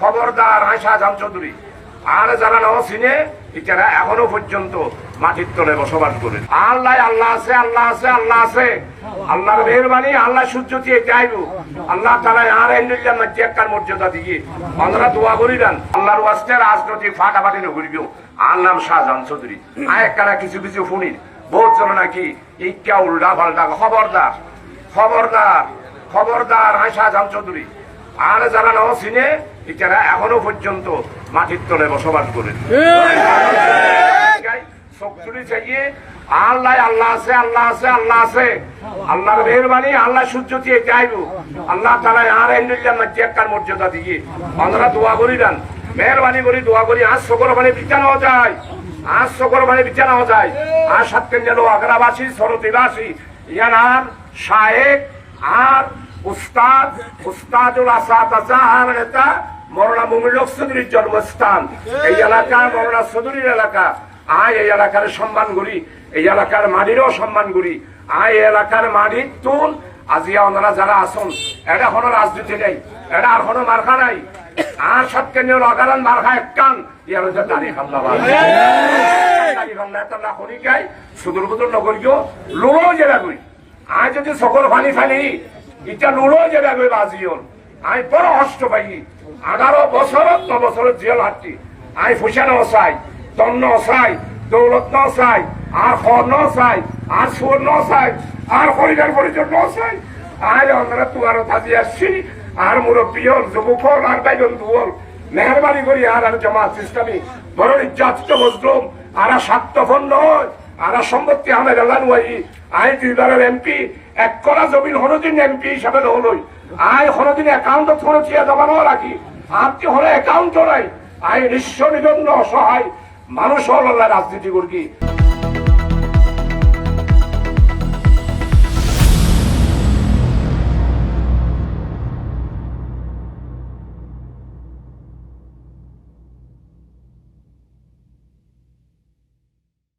খবরদার আয় শাহজাহান চৌধুরী। আর যারা নাও চিনে এটারা এখনও পর্যন্ত মাটির তলে বসবাস করে আল্লাহ আল্লাহ আছে আল্লাহ আছে আল্লাহ আছে। আল্লাহর মেহরবানি, আল্লাহ সূর্য দিয়ে চাইব। আল্লাহ তারা আর এন্ডিল্লার মধ্যে একটার মর্যাদা দিয়ে আমরা দোয়া করি দেন। আল্লাহর ওয়াস্তে রাজনৈতিক ফাটাফাটি নকরিব আর নাম শাহজাহান চৌধুরী। আর একখানা কিছু কিছু শুনি, বহুত চলো নাকি ইকা উল্টা পাল্টা খবরদার। খবরদার খবরদার আয় শাহজাহান চৌধুরী। আর যারা নাও চিনে এটারা এখনও পর্যন্ত মাটির তলে বসবাস করে। শক্তির চাইয়ে আল্লাহ আল্লাহ আছে আল্লাহ আছে আল্লাহ আছে। আল্লাহর মেহরবানি আল্লাহ সূর্য দিয়ে চাইব। আল্লাহ তারা আর মর্যাদা দিয়ে। আমরা দোয়া করি দেন। মেহরবানি করি দোয়া করি। আজ সকল মানে বিছানাও যায়। আজ সকল মানে বিছানাও যায়। আর সাতকেন যেন আগ্রাবাসী সরতিবাসী ইয়ানার শায়েক আর উস্তাদ উস্তাদুল আসাদ আসাহার নেতা মরনা মুমিলক চৌধুরীর জন্মস্থান। এই এলাকা মরনা চৌধুরীর এলাকা। আয় এই এলাকার সম্মান করি এই এলাকার মাটিরও সম্মান করি আয় এলাকার মাটির তুল আজিয়া ওনারা যারা আসুন এটা কোনো রাজনীতি নেই এটা আর কোনো মার্কা নাই। আর সবকে নিয়ে লগালান মার্কা এক কান ইয়ার হচ্ছে দাঁড়িয়ে খাল্লা দাঁড়িয়ে খাল্লা একটা না গাই সুদূর বুদুর নগরীয় লোড়ো জেলা করি। আয় যদি সকল ফানি ফানি ইটা লোড়ো জেলা করি বাজিওল আই বড় কষ্ট পাই এগারো বছরত ন বছরত জেল হাঁটি আই ফুসানো চাই তন্ন চাই দৌলত ন চাই আর খর ন চাই আর সুর ন চাই আর পরিবার পরিজন ন চাই আই আমরা তুয়ার থাকি আসছি, আর মুরব্বী হল, যুবক হল, আর বাইজন দুহল মেহরবানি করি, আর আর জামাত ইসলামী বড় ইজ্জাত মজলুম, আর স্বার্থপর নয় আর সম্পত্তি আমের আল্লাহ নুয়াই আই দুইবারের এমপি, এক করা জমিন হরদিন এমপি হিসাবে হলই আই হরদিন একাউন্ট খরচিয়া চিয়া জমানো রাখি। আপনি হলে একাউন্ট নাই। আই নিঃস্ব নিবন্ধ অসহায়। মানুষ হল রাজনীতি করি